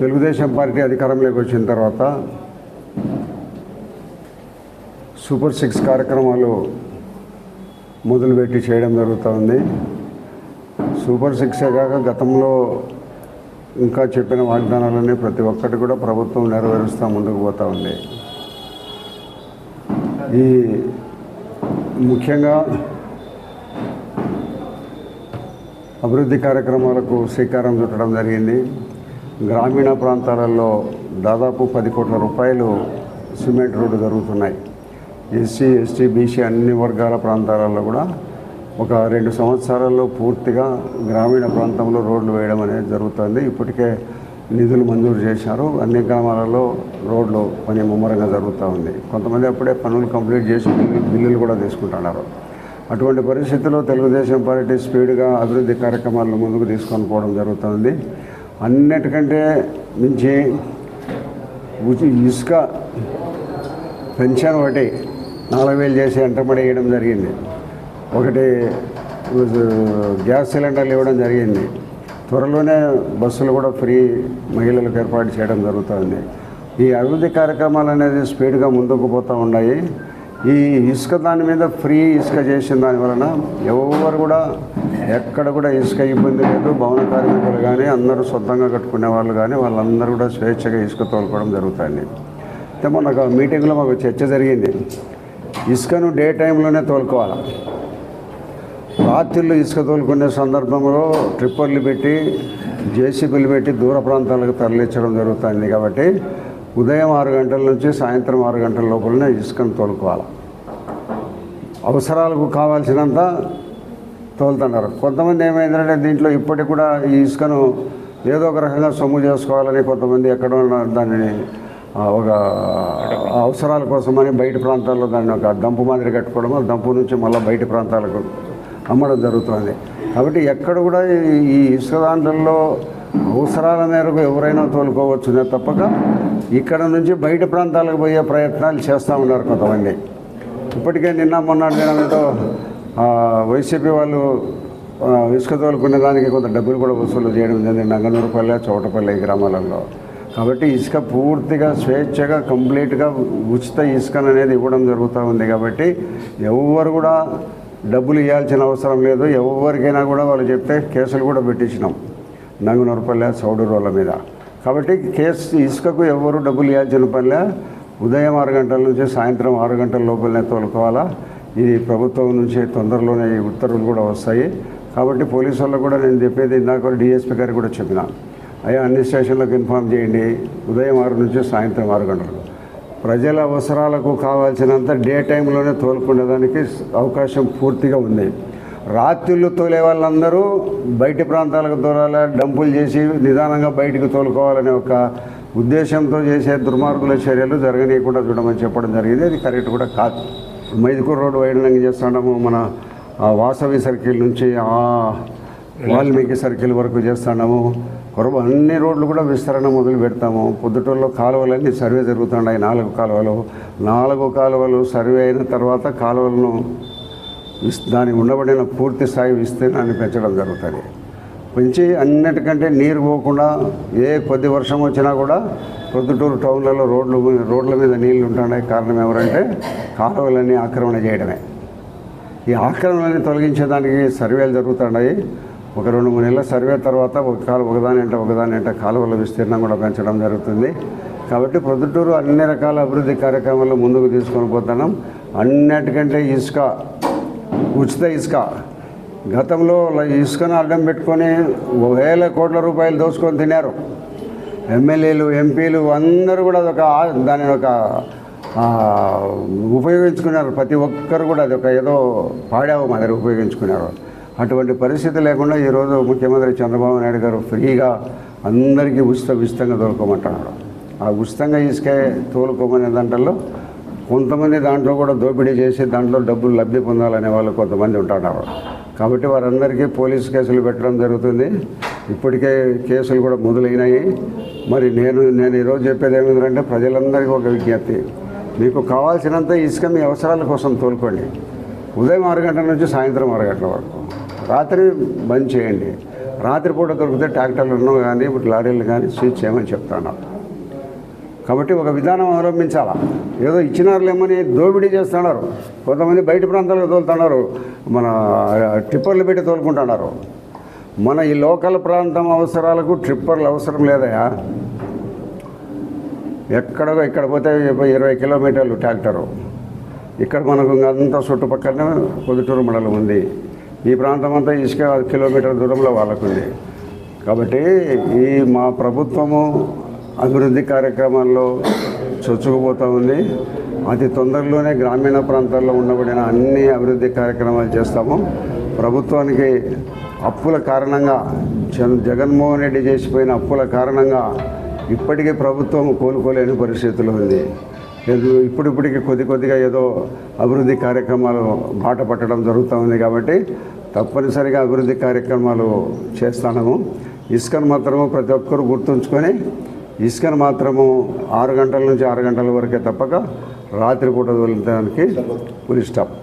Telugu Desam party అధికారంలోకి వచ్చిన తర్వాత సూపర్ సిక్స్ కార్యక్రమాలు మొదలుపెట్టి చేయడం జరుగుతుంది. సూపర్ సిక్సే కాక గతంలో ఇంకా చెప్పిన వాగ్దానాలన్నీ ప్రతి ఒక్కటి కూడా ప్రభుత్వం నెరవేరుస్తూ ముందుకు పోతూ ఉంది. ఈ ముఖ్యంగా అభివృద్ధి కార్యక్రమాలకు శ్రీకారం చుట్టడం జరిగింది. గ్రామీణ ప్రాంతాలలో దాదాపు పది కోట్ల రూపాయలు సిమెంట్ రోడ్డు జరుగుతున్నాయి. ఎస్సీ ఎస్టీ బీసీ అన్ని వర్గాల ప్రాంతాలలో కూడా ఒక రెండు సంవత్సరాల్లో పూర్తిగా గ్రామీణ ప్రాంతంలో రోడ్లు వేయడం అనేది జరుగుతుంది. ఇప్పటికే నిధులు మంజూరు చేశారు. అన్ని గ్రామాలలో రోడ్లు పని ముమ్మరంగా జరుగుతూ ఉంది. కొంతమంది అప్పుడే పనులు కంప్లీట్ చేసి బిల్లులు కూడా తీసుకుంటున్నారు. అటువంటి పరిస్థితుల్లో తెలుగుదేశం పార్టీ స్పీడ్గా అభివృద్ధి కార్యక్రమాలను ముందుకు తీసుకొని పోవడం జరుగుతుంది అన్నిటికంటే మించి ఇసుక పెన్షన్ ఒకటి నాలుగు వేలు చేసి ఎంటబడి వేయడం జరిగింది. ఒకటి గ్యాస్ సిలిండర్లు ఇవ్వడం జరిగింది. త్వరలోనే బస్సులు కూడా ఫ్రీ మహిళలకు ఏర్పాటు చేయడం జరుగుతుంది. ఈ అభివృద్ధి కార్యక్రమాలు అనేది స్పీడ్గా ముందుకు పోతూ ఉన్నాయి. ఈ ఇసుక దాని మీద ఫ్రీ ఇసుక చేసిన దాని వలన ఎవరు కూడా ఎక్కడ కూడా ఇసుక ఇబ్బంది లేదు భవన కార్మికులు కానీ అందరూ సొంతంగా కట్టుకునే వాళ్ళు కానీ వాళ్ళందరూ కూడా స్వేచ్ఛగా ఇసుక తోలుకోవడం జరుగుతుంది. అయితే మొన్న ఒక మీటింగ్లో మాకు చర్చ జరిగింది. ఇసుకను డే టైంలోనే తోలుకోవాలి? రాత్రిళ్ళు ఇసుక తోలుకునే సందర్భంలో ట్రిప్పర్లు పెట్టి జేసీబీలు పెట్టి దూర ప్రాంతాలకు తరలించడం జరుగుతుంది కాబట్టి ఉదయం ఆరు గంటల నుంచి సాయంత్రం ఆరు గంటల లోపలనే ఇసుకను తోలుకోవాలి? అవసరాలకు కావాల్సినంత తోలుతున్నారు. కొంతమంది ఏమైందంటే దీంట్లో ఇప్పటికి కూడా ఈ ఇసుకను ఏదో ఒక రకంగా సొమ్ము చేసుకోవాలని కొంతమంది ఎక్కడో ఉన్న దానిని ఒక అవసరాల కోసమని బయట ప్రాంతాల్లో దాన్ని ఒక దంపు మాదిరి కట్టుకోవడం దంపు నుంచి మళ్ళీ బయట ప్రాంతాలకు అమ్మడం జరుగుతుంది. కాబట్టి ఎక్కడ కూడా ఈ- ఈ ఇసుక దాంట్లో అవసరాల మేరకు ఎవరైనా తోలుకోవచ్చునే తప్పక. ఇక్కడ నుంచి బయట ప్రాంతాలకు పోయే ప్రయత్నాలు చేస్తూ ఉన్నారు కొంతమంది. ఇప్పటికే నిన్న మొన్న దినంతో వైసీపీ వాళ్ళు ఇసుక తోలుకునే దానికి కొంత డబ్బులు కూడా వసూలు చేయడం జరిగింది. నంగనూరుపల్లె చోటపల్లె ఈ గ్రామాలలో. కాబట్టి ఇసుక పూర్తిగా స్వేచ్ఛగా కంప్లీట్గా ఉచిత ఇసుకను అనేది ఇవ్వడం జరుగుతూ ఉంది కాబట్టి ఎవరు కూడా డబ్బులు ఇవ్వాల్సిన అవసరం లేదు. ఎవరికైనా కూడా వాళ్ళు చెప్తే కేసులు కూడా పెట్టించినాం. నంగనూరుపల్లె రోల మీద. కాబట్టి కేసు ఇసుకకు ఎవరు డబ్బులు ఇవ్వాల్సిన పనిలే ఉదయం ఆరు గంటల నుంచి సాయంత్రం ఆరు గంటల లోపలనే తోలుకోవాలా. ఇది ప్రభుత్వం నుంచి తొందరలోనే ఉత్తర్వులు కూడా వస్తాయి. కాబట్టి పోలీసు వాళ్ళకు కూడా నేను చెప్పేది ఇందాక డిఎస్పీ గారికి కూడా చెప్పిన. అయ్యా అన్ని స్టేషన్లకు ఇన్ఫామ్ చేయండి. ఉదయం ఆరు నుంచి సాయంత్రం ఆరు గంటలకు. ప్రజల అవసరాలకు కావాల్సినంత డే టైంలోనే తోలుకునేదానికి అవకాశం పూర్తిగా ఉంది. రాత్రిళ్ళు తోలే వాళ్ళందరూ బయటి ప్రాంతాలకు తోలాలి డంపులు చేసి నిదానంగా బయటికి తోలుకోవాలనే ఒక ఉద్దేశంతో చేసే దుర్మార్గుల చర్యలు జరగనీయకుండా చూడమని చెప్పడం జరిగింది. అది కరెక్ట్ కూడా కాదు. మైదుకూరు రోడ్డు వైడనింగ్ చేస్తున్నాము మన ఆ వాసవి సర్కిల్ నుంచి ఆ వాల్మీకి సర్కిల్ వరకు చేస్తున్నాము కొరబ అన్ని రోడ్లు కూడా విస్తరణ మొదలు పెడతాము. పొద్దుటూరులో కాలువలన్నీ సర్వే జరుగుతున్నాయి నాలుగు కాలువలు నాలుగు కాలువలు సర్వే అయిన తర్వాత కాలువలను దాని ఉండబడిన పూర్తి స్థాయి విస్తీర్ణాన్ని పెంచడం జరుగుతుంది. పెంచి అన్నిటికంటే నీరు పోకుండా ఏ కొద్ది వర్షం వచ్చినా కూడా ప్రొద్దుటూరు టౌన్లలో రోడ్లు రోడ్ల మీద నీళ్ళు ఉంటున్నాయి కారణం ఎవరంటే కాలువలన్నీ ఆక్రమణ చేయడమే. ఈ ఆక్రమణని తొలగించేదానికి సర్వేలు జరుగుతున్నాయి. ఒక రెండు మూడు నెలల సర్వే తర్వాత ఒక కాలు ఒకదాని అంటే ఒకదాని అంటే కాలువల విస్తీర్ణం కూడా పెంచడం జరుగుతుంది. కాబట్టి ప్రొద్దుటూరు అన్ని రకాల అభివృద్ధి కార్యక్రమాలు ముందుకు తీసుకొని పోతున్నాం. అన్నిటికంటే ఇసుక ఉచిత ఇసుక. గతంలో ఇసుకను అడ్డం పెట్టుకొని వేల కోట్ల రూపాయలు దోచుకొని తినారు ఎమ్మెల్యేలు ఎంపీలు అందరూ కూడా అదొక దానిని ఒక ఉపయోగించుకున్నారు. ప్రతి ఒక్కరు కూడా అది ఒక ఏదో పాడావు మాదిరి ఉపయోగించుకున్నారు. అటువంటి పరిస్థితి లేకుండా ఈరోజు ముఖ్యమంత్రి చంద్రబాబు నాయుడు గారు ఫ్రీగా అందరికీ ఉచిత ఉచితంగా తోలుకోమంటున్నారు. ఆ ఉచితంగా ఇసుకే తోలుకోమనే దాంట్లో కొంతమంది దాంట్లో కూడా దోపిడీ చేసి దాంట్లో డబ్బులు లబ్ధి పొందాలనే వాళ్ళు కొంతమంది ఉంటారు. కాబట్టి వారందరికీ పోలీస్ కేసులు పెట్టడం జరుగుతుంది. ఇప్పటికే కేసులు కూడా మొదలైనాయి. మరి నేను నేను ఈరోజు చెప్పేది ఏమిటంటే ప్రజలందరికీ ఒక విజ్ఞప్తి. మీకు కావాల్సినంత ఇసుక మీ అవసరాల కోసం తోలుకోండి. ఉదయం ఆరు గంటల నుంచి సాయంత్రం ఆరు గంటల వరకు. రాత్రి బంద్ చేయండి. రాత్రిపూట దొరికితే ట్రాక్టర్లను కానీ లారీలు కానీ స్విచ్ చేయమని చెప్తాను. కాబట్టి ఒక విధానం అవలంబించాలా ఏదో ఇచ్చినారులేమని దోపిడీ చేస్తున్నారు. కొంతమంది బయట ప్రాంతాలకు తోలుతున్నారు. మన ట్రిప్పర్లు పెట్టి తోలుకుంటున్నారు. మన ఈ లోకల్ ప్రాంతం అవసరాలకు ట్రిప్పర్లు అవసరం లేదయా? ఎక్కడో ఇక్కడ పోతే ఇరవై కిలోమీటర్లు ట్రాక్టరు. ఇక్కడ మనకు అంతా చుట్టుపక్కలనే పొద్దుటూరు మండలం ఉంది. ఈ ప్రాంతం అంతా ఇసుక కిలోమీటర్ దూరంలో వాళ్ళకుంది. కాబట్టి ఈ మా ప్రభుత్వము అభివృద్ధి కార్యక్రమాల్లో చొచ్చుకుపోతూ ఉంది. అతి తొందరలోనే గ్రామీణ ప్రాంతాల్లో ఉండబడిన అన్ని అభివృద్ధి కార్యక్రమాలు చేస్తాము. ప్రభుత్వానికి అప్పుల కారణంగా జన్ జగన్మోహన్ రెడ్డి చేసిపోయిన అప్పుల కారణంగా ఇప్పటికీ ప్రభుత్వం కోలుకోలేని పరిస్థితులు ఉంది. ఏదో ఇప్పుడిప్పటికి కొద్ది కొద్దిగా ఏదో అభివృద్ధి కార్యక్రమాలు బాట పట్టడం జరుగుతూ ఉంది కాబట్టి తప్పనిసరిగా అభివృద్ధి కార్యక్రమాలు చేస్తాము ఇసుకను మాత్రము ప్రతి ఒక్కరు గుర్తుంచుకొని ఇసుకను మాత్రము ఆరు గంటల నుంచి ఆరు గంటల వరకే తప్పక రాత్రిపూట వదిలేదానికి పులి స్టాప్